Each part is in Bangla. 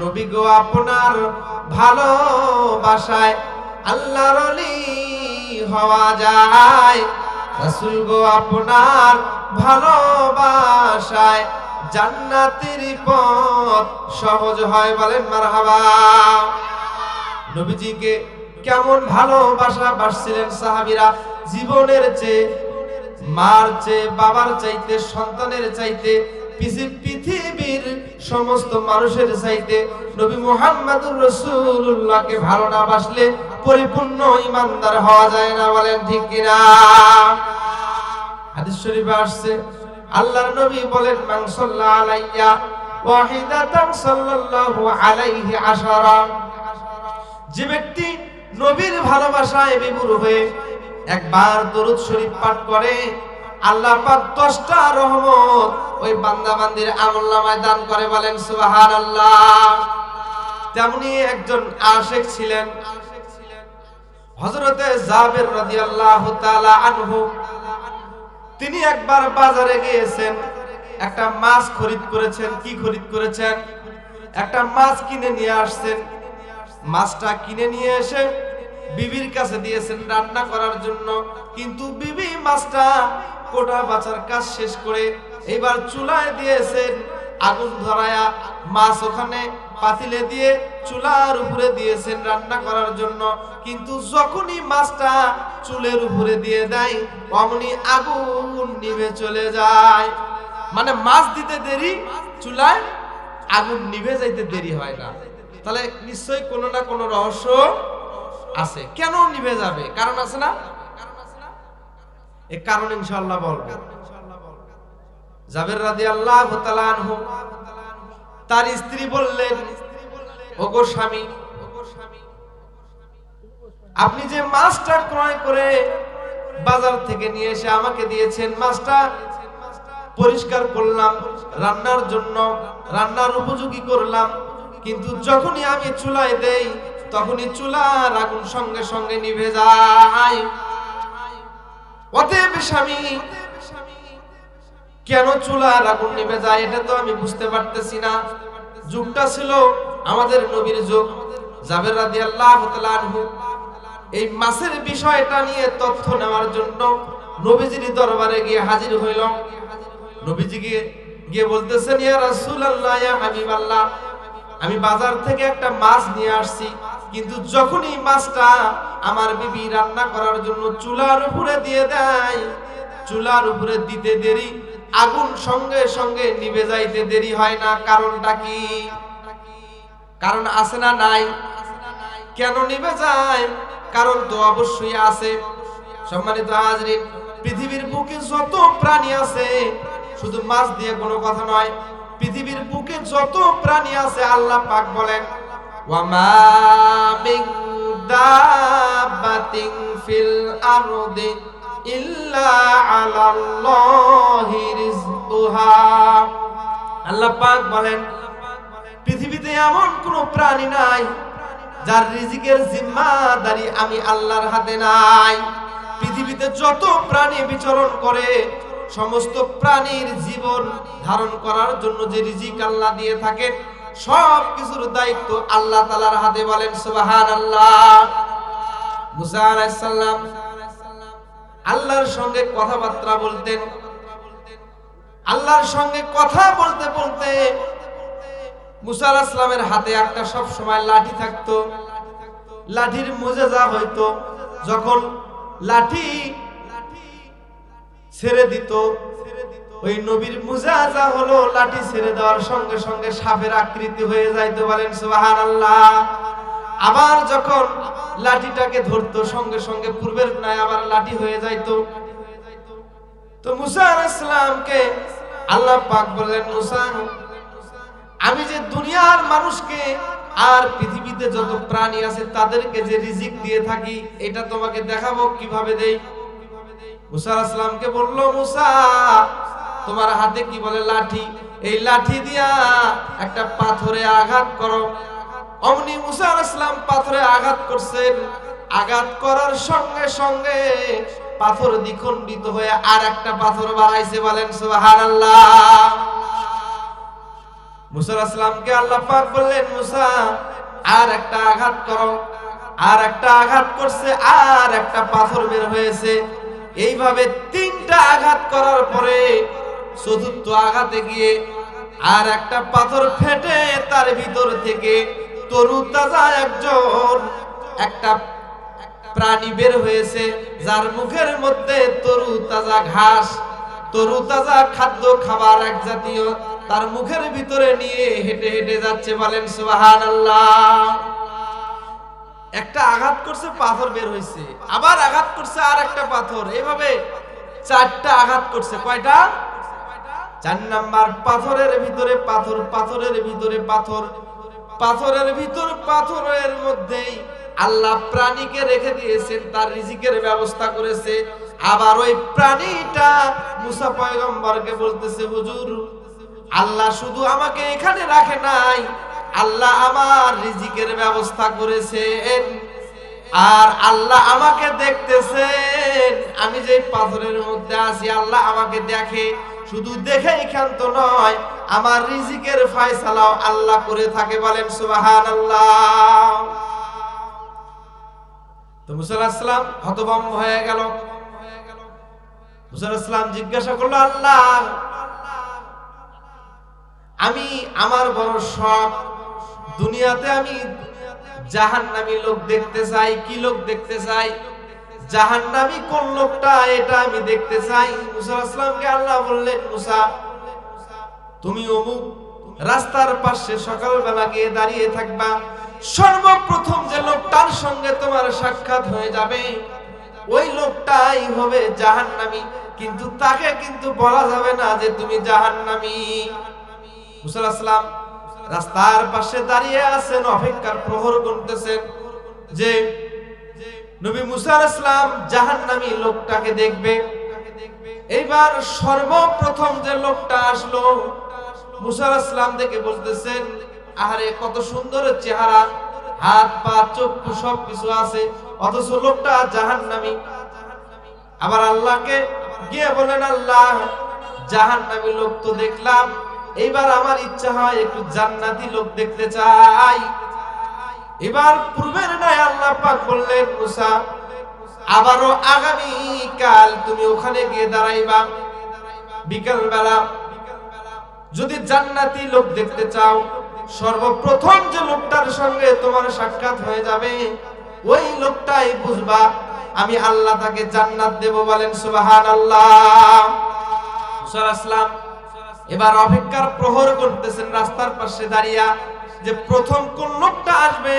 নবী গো আপনার ভালোবাসায় আল্লাহর হওয়া যায়। রাসূল গো আপনার ভালোবাসায় জান্নাতের পথ সহজ হয় বলেন মারহাবা। নবীজিকে কেমন ভালোবাসা বাসছিলেন সাহাবীরা? জীবনের চেয়ে, মার চেয়ে, বাবার চাইতে, সন্তানের চাইতে পৃথিবীর সমস্ত মানুষের চাইতে নবী মুহাম্মদুর রাসূলুল্লাহকে ভালো না বাসলে পরিপূর্ণ ইমানদার হওয়া যায় না, বলেন ঠিক কিনা? হাদিস শরীফে আসছে, আল্লাহর নবী বলেন সাল্লা আলাইয়া ওয়াহিদাতান সাল্লাল্লাহু আলাইহি আশারা। যে ব্যক্তি নবীর ভালোবাসায় বিমূঢ় হয়ে একবার দরুদ শরীফ পাঠ করে আল্লাহ পাক দশটা রহমত ওই বান্দা বান্দির আমল নামায় দান করে বলেন, সুবহানাল্লাহ। তেমনি একজন আশেক ছিলেন, হযরতে জাবের রাদিয়াল্লাহু তাআলা আনহু। তিনি একবার বাজারে গিয়েছেন, একটা মাছ খরিদ করেছেন। কি খরিদ করেছেন? একটা মাছ কিনে নিয়ে আসছেন। মাছটা কিনে নিয়ে এসে বিবির কাছে দিয়েছেন রান্না করার জন্য। কিন্তু বিবি মাছটা কোটা বাছার কাজ শেষ করে এবার চুলায় দিয়েছেন আগুন ধরায়া। মাছ ওখানে পাতিলে দিয়ে চুলার উপরে দিয়েছেন রান্না করার জন্য। কিন্তু যখনই মাছটা চুলের উপরে দিয়ে দেয়, অমনি আগুন নিভে চলে যায়। মানে মাছ দিতে দেরি, চুলায় আগুন নিভে যাইতে দেরি হয় না। তাহলে নিশ্চয়ই কোনো না কোনো রহস্য আছে। কেন নিভে যাবে? কারণ আছে না এ কারণ ইনশাআল্লাহ বলব। জাবের রাদি আল্লাহ তার স্ত্রী বললেন, ওগো স্বামী, আপনি যে মাছটা ক্রয় করে বাজার থেকে নিয়ে এসে আমাকে দিয়েছেন, মাছটা পরিষ্কার করলাম, রান্নার জন্য, রান্নার উপযোগী করলাম, কিন্তু যখনই আমি চুলায় দেই, তখনই চুলার আগুন সঙ্গে সঙ্গে নিভে যায়। অতএব স্বামী, কেন চুলার আগুন নিভে যায় এটা তো আমি বুঝতে পারতেছি না। যুগটা ছিল আমাদের নবীর যুগ। জাবের তাআলা আনহু, এই মাছের বিষয়টা নিয়ে তথ্য নেওয়ার জন্য নবীজির দরবারে গিয়ে হাজির হইল নবীজি গিয়ে গিয়ে বলতেছেন, ইয়া রাসূলুল্লাহ, ইয়া হাবিবাল্লাহ, আমি বাজার থেকে একটা মাছ নিয়ে আসছি। কিন্তু যখনই মাছটা আমার বিবি রান্না করার জন্য চুলার উপরে দিয়ে দেয়, চুলার উপরে দিতে দেরি, আগুন সঙ্গে সঙ্গে নিভে যাইতে দেরি হয় না। কারণটা কি? কারণ আছে না নাই? কেন নিভে যায়? কারণ তো অবশ্যই আছে। সম্মানিত হাজরিন, পৃথিবীর বুকে যত প্রাণী আছে, শুধু মাছ দিয়ে কোনো কথা নয়, পৃথিবীর বুকে যত প্রাণী আছে, আল্লাহ পাক বলেন ওয়ামা মিন দাব্বাতিন ফিল আরদি ইল্লা আলাল্লাহি রিজকুহা আল্লাহ পাক বলেন, পৃথিবীতে এমন কোনো প্রাণী নাই যার রিজিকের জিম্মাদারি আমি আল্লাহর হাতে নাই। পৃথিবীতে যত প্রাণী বিচরণ করে, সমস্ত প্রাণীর জীবন ধারণ করার জন্য যে রিজিক আল্লাহ দিয়ে থাকেন সব কিছুর দায়িত্ব আল্লাহ তালার হাতে বলেন সুবাহান আল্লাহ মুসা আল্লাহর সঙ্গে কথাবার্তা বলতেন। আল্লাহর সঙ্গে কথা বলতে বলতে মুসা আলাহিসামের হাতে একটা সব সময় লাঠি থাকতো। লাঠির মোজেজা হইতো, যখন লাঠি ছেড়ে দিত ওই নবীর মুজাজা হলো লাঠি ছেড়ে দেওয়ার সঙ্গে সঙ্গে সাপের আকৃতি হয়ে যাইতে বলেন সুবাহান আল্লাহ আবার যখন লাঠিটাকে ধরতো, সঙ্গে সঙ্গে পূর্বের ন্যায় আবার লাঠি হয়ে যাইতো। তো মুসা আলাইসালামকে আল্লাহ পাক বললেন, মুসা, আমি যে দুনিয়ার মানুষকে আর পৃথিবীতে যত প্রাণী আছে তাদেরকে যে রিজিক দিয়ে থাকি, এটা তোমাকে দেখাবো কীভাবে দেই? মুসা আসলামকে বলল, মুসা তোমার হাতে কি বলে লাঠি? এই লাঠি দিয়া একটা পাথরে আঘাত করো। অমনি মুসা আসলাম পাথরে আঘাত করছেন। আঘাত করার সঙ্গে সঙ্গে পাথর দ্বিখণ্ডিত হয়ে আর একটা পাথর বাড়াইছে বলেন, সুবহানাল্লাহ। মুসা আসলামকে আল্লাহ পাক বললেন, মুসা, আর একটা আঘাত করো। আর একটা আঘাত করছে, আর একটা পাথর বের হয়েছে। এইভাবে তিনটা আঘাত করার পরে চতুর্থ আঘাতে গিয়ে আর একটা পাথর ফেটে তার ভিতর থেকে তরু তাজা একজন, একটা প্রাণী বের হয়েছে, যার মুখের মধ্যে তরু তাজা ঘাস, তরু তাজা খাদ্য খাবার এক জাতীয়, তার মুখের ভিতরে নিয়ে হেঁটে হেঁটে যাচ্ছে বলেন সুবাহান একটা আঘাত করছে, পাথর বের হয়েছে, আবার আঘাত করছে আর একটা পাথর। এইভাবে চারটা আঘাত করছে, কয়টা? চার নাম্বার পাথরের ভিতরে পাথর, পাথরের ভিতরে পাথর, পাথরের ভিতর পাথরের মধ্যেই আল্লাহ প্রাণীকে রেখে দিয়েছেন, তার রিজিকের ব্যবস্থা করেছে। আবার ওই প্রাণীটা মুসা পয়গম্বরকে বলতেছে, হুজুর, আল্লাহ শুধু আমাকে এখানে রাখে নাই, আল্লাহ আমার রিজিকের ব্যবস্থা করেছেন। আর আল্লাহ আমাকে দেখতেছেন, আমি যে পাথরের মধ্যে আছি, আল্লাহ আমাকে দেখে শুধু দেখেই ক্ষান্ত নয়, আমার রিজিকের ফয়সালাও আল্লাহ করে থাকে বলেন সুবাহান আল্লাহ তো মুসাল্লাহাম হতভম্ব হয়ে গেল। মুসাল্লাহাম জিজ্ঞাসা করল, আল্লাহ, আমি আমার বড় শখ দুনিয়াতে আমি জাহান্নামী লোক দেখতে চাই, কি লোক দেখতে চাই? জাহান্নামী কোন লোকটা, এটা আমি দেখতে চাই। মুসা আসলামকে আল্লাহ বললেন, মুসা, তুমি অমুক রাস্তার পাশে সকালবেলা গিয়ে দাঁড়িয়ে থাকবা। সর্বপ্রথম যে লোকটার সঙ্গে তোমার সাক্ষাৎ হয়ে যাবে, ওই লোকটাই হবে জাহান্নামী। কিন্তু তাকে কিন্তু বলা যাবে না যে তুমি জাহান্নামী। মুসা আসলাম রাস্তার পাশে দাঁড়িয়ে আছেন, অপেক্ষার প্রহর গুনতেছেন যে নবী মুসা ইসলাম জাহান্নামী লোকটাকে দেখবে। এইবার সর্বপ্রথম যে লোকটা আসলো, মুসা ইসলাম দেখে বলতেছেন, আহারে, কত সুন্দর চেহারা, হাত, পা, চক্ষু সব কিছু আছে, অথচ লোকটা জাহান্নামী। আবার আল্লাহকে গিয়ে বলেন আল্লাহ, জাহান্নামী লোক তো দেখলাম, এইবার আমার ইচ্ছা হয় একটু জান্নাতি লোক দেখতে চাই। এবার পূর্বের নাই আল্লাহ পাক বললেন, মুসা, আবারও আগামী কাল তুমি ওখানে গিয়ে দাঁড়াইবা। বিকাল বেলা যদি জান্নাতি লোক দেখতে চাও, সর্বপ্রথম যে লোকটার সঙ্গে তোমার সাক্ষাৎ হয়ে যাবে, ওই লোকটাই বুঝবা, আমি আল্লাহ তাকে জান্নাত দেব বলেন সুবাহান আল্লাহ এবার অপেক্ষার প্রহর করতেছেন রাস্তার পাশে দাঁড়িয়া। যে প্রথম কোন লোকটা আসবে,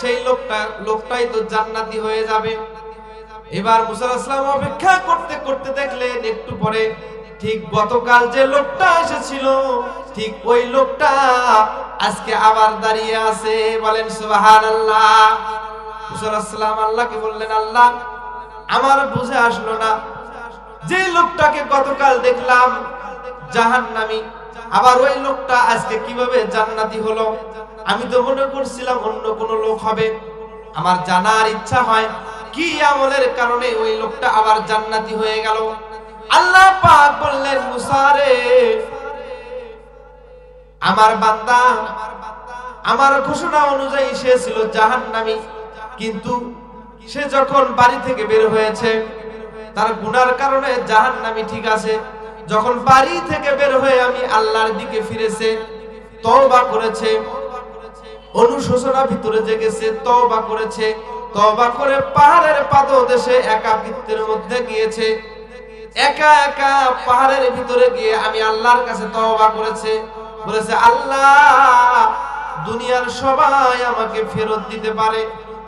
সেই লোকটা, লোকটাই তো জান্নাতি হয়ে যাবে। এবার মুসা অপেক্ষা করতে করতে দেখলেন একটু পরে, ঠিক গতকাল যে লোকটা এসেছিল, ঠিক ওই লোকটা আজকে আবার দাঁড়িয়ে আছে। বলেন সুবাহান আল্লাহ মুসা আল্লাহকে বললেন, আল্লাহ, আমার বুঝে আসলো না। যে লোকটাকে গতকাল দেখলাম জাহান্নামী আবার ওই লোকটা আজকে কীভাবে জান্নাতি হলো? আমি তো মনে করছিলাম অন্য কোন লোক হবে। আমার জানার ইচ্ছা হয়, কি আমলের কারণে ওই লোকটা আবার জান্নাতি হয়ে গেল? আল্লাহ পাক বললেন মুসারে আমার বান্দা, আমার ঘোষণা অনুযায়ী সে ছিল জাহান্নামী। কিন্তু সে যখন বাড়ি থেকে বের হয়েছে, তার গুনার কারণে জাহান্নামী ঠিক আছে। যখন বাড়ি থেকে বের হয়ে আমি আল্লাহর দিকে ফিরেছে, তওবা করেছে, অনুশোচনা ভিতরে জেগেছে, তওবা করেছে, তওবা করে পাহাড়ের পাদদেশে একাকিত্বের মধ্যে গিয়েছে। একা একা পাহাড়ের ভিতরে গিয়ে আমি আল্লাহর কাছে তওবা করেছে, বলেছে, আল্লাহ, দুনিয়ার সবাই আমাকে ফেরত দিতে পারে,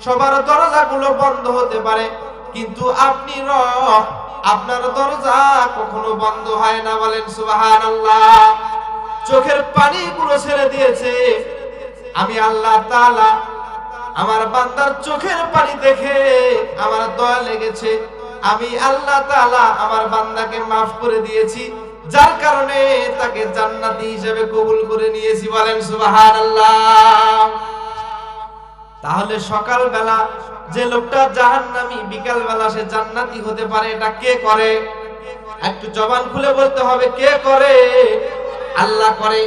সবার দরজাগুলো বন্ধ হতে পারে, কিন্তু আপনি রব আপনার দরজা কখনো বন্ধ হয় না বলেন সুবাহান আল্লাহ চোখের পানি পুরো ছেড়ে দিয়েছে। আমি আল্লাহ তাআলা আমার বান্দার চোখের পানি দেখে আমার দয়া লেগেছে। আমি আল্লাহ তাআলা আমার বান্দাকে মাফ করে দিয়েছি। যার কারণে তাকে জান্নাতি হিসেবে কবুল করে নিয়েছি বলেন সুবহানাল্লাহ। তাহলে সকাল বেলা যে লোকটা জাহান্নামী বিকাল বেলা সে জান্নাতি হতে পারে, এটা কে করে? একটু জবান খুলে বলতে হবে, কে করে? আল্লাহ করে।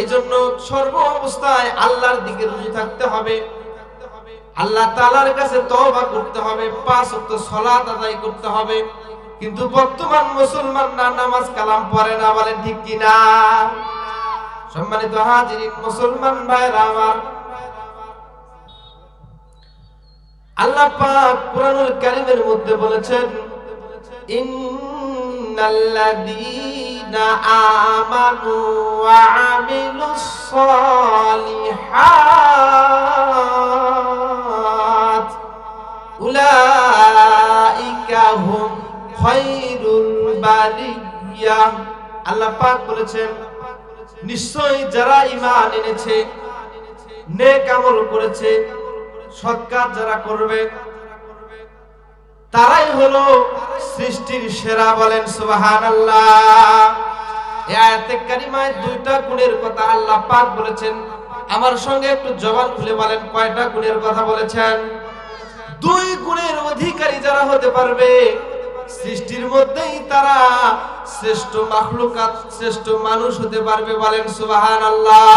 এই জন্য সর্ব অবস্থায় আল্লাহর দিকে রুজু থাকতে হবে। আল্লাহ তালার কাছে তওবা করতে হবে, পাঁচ ওয়াক্ত সালাত আদায় করতে হবে। কিন্তু বর্তমান মুসলমান না নামাজ কালাম পড়ে না বলেন ঠিক কি না সম্মানিত হাজিরিন, মুসলমান ভাইরা আমার আল্লাহ পাক কোরআনুল কারীমের মধ্যে বলেছেন, ইন্নাল্লাযীনা আমানু ওয়া আমিলুস সালিহাত, উলাইকা হুম খায়রুল বারিয়া। আল্লাহ পাক বলেছেন, নিশ্চয়ই যারা ঈমান এনেছে, নেক আমল করেছে সৎ কাজ যারা করবে, তারাই হলো সৃষ্টির সেরা বলেন সুবহানাল্লাহ। এই আয়াতে কারিমায় দুইটা গুণের কথা আল্লাহ পাক বলেছেন। আমার সঙ্গে একটু জবান খুলে বলেন, কয়টা গুণের কথা বলেছেন? দুই গুণের অধিকারী যারা হতে পারবে, সৃষ্টির মধ্যেই তারা শ্রেষ্ঠ মাখলুকাত, শ্রেষ্ঠ মানুষ হতে পারবে বলেন সুবহানাল্লাহ।